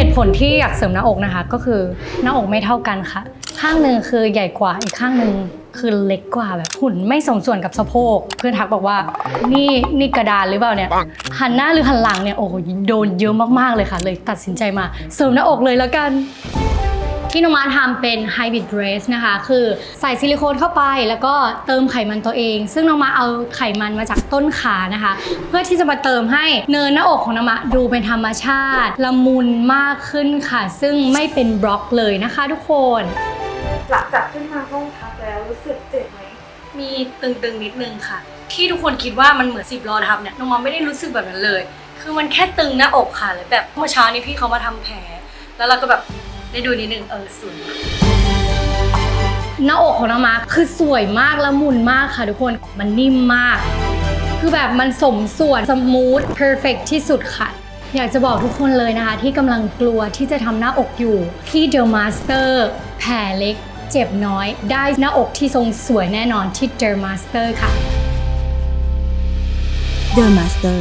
เหตุผลที่อยากเสริมหน้าอกนะคะ ก็คือหน้าอกไม่เท่ากันค่ะ ข้างหนึ่งคือใหญ่กว่าอีกข้างหนึ่งคือเล็กกว่าแบบหุ่นไม่สมส่วนกับสะโพก เพื่อนทักบอกว่านี่นี่กระดานหรือเปล่าเนี่ยหันหน้าหรือหันหลังเนี่ยโอ้โหโดนเยอะมากๆเลยค่ะ เลยตัดสินใจมาเสริมหน้าอกเลยแล้วกัน ที่น้องมาทำเป็น Hybrid Brace นะคะคือใส่ซิลิโคนเข้าไปแล้วก็เติมไขมันตัวเอง ซึ่งน้องมาเอาไขมันมาจากต้นขานะคะ เพื่อที่จะมาเติมให้เนินหน้าอกของน้องมาดูเป็นธรรมชาติละมุนมากขึ้นค่ะ ซึ่งไม่เป็นบล็อกเลยนะคะทุกคนหลังจากขึ้นมาห้องพักแล้วรู้สึกเจ็บไหมมีตึงๆนิดนึงค่ะ ที่ทุกคนคิดว่ามันเหมือนสิบล้อทับเนี่ยน้องมาไม่ได้รู้สึกแบบนั้นเลย คือมันแค่ตึงหน้าอกค่ะเลยแบบเมื่อเช้านี้พี่เขามาทำแผลแล้วเราก็แบบ ได้ดูนิดนึงเออสวยหน้าอกของน้องมาคือสวยมากละมุนมากค่ะทุกคนมันนิ่มมาก คือแบบมันสมส่วนสมูทเพอร์เฟกที่สุดค่ะ อยากจะบอกทุกคนเลยนะคะ ที่กำลังกลัวที่จะทำหน้าอกอยู่ที่ The Master แผลเล็ก เจ็บน้อย ได้หน้าอกที่ทรงสวยแน่นอนที่ The Master ค่ะ The Master